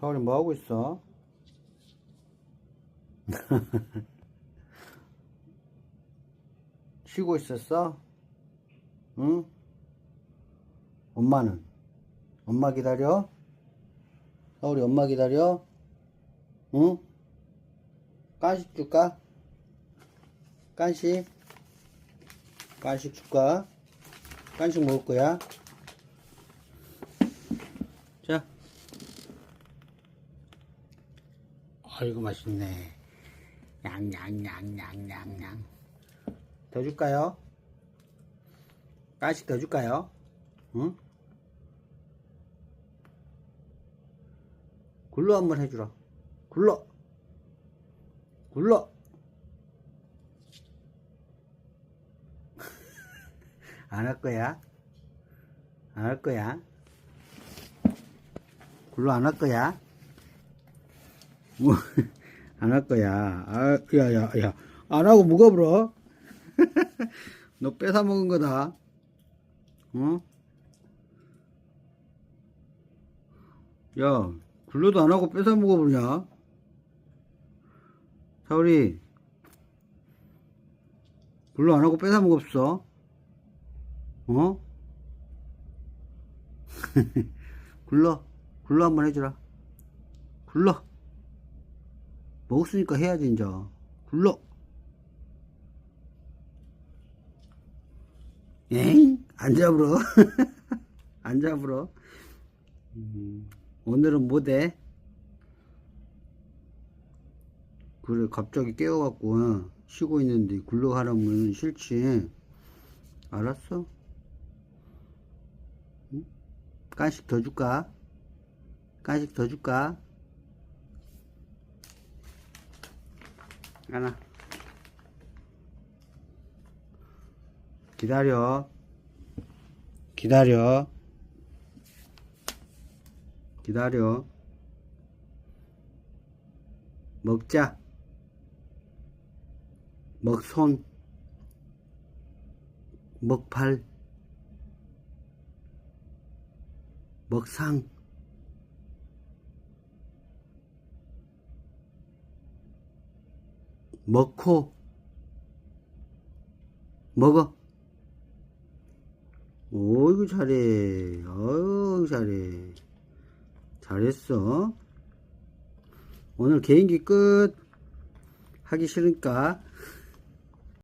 사월이 뭐 하고 있어? 쉬고 있었어? 응? 엄마는? 엄마 기다려? 사월이 엄마 기다려? 응? 간식 줄까? 간식? 간식 줄까? 간식 먹을 거야? 자. 아이고 맛있네. 양양양양양양. 더 줄까요? 간식 더 줄까요? 응? 굴러 한번 해주라. 굴러. 굴러. 안 할 거야? 안 할 거야? 굴러 안 할 거야? 뭐, 안할 거야. 아, 야, 야, 야. 안 하고 불어? 너 뺏어 먹은 거다. 어? 야, 굴러도 안 하고 뺏어 먹어보냐? 사우리, 굴러 안 하고 뺏어 먹었어? 어? 굴러, 굴러 한번 해주라. 굴러. 먹었으니까 해야지, 이제. 굴러. 에잉? 안 잡으러. 안 잡으러. 음, 오늘은 못해. 그래, 갑자기 깨워갖고, 어, 쉬고 있는데, 굴러 하라면 싫지. 알았어? 응? 간식 더 줄까? 간식 더 줄까? 하나. 기다려. 기다려. 기다려. 먹자. 먹손. 먹팔. 먹상. 먹고. 먹어. 어이구 잘해 어이구 잘해 잘했어 오늘 개인기 끝 하기 싫으니까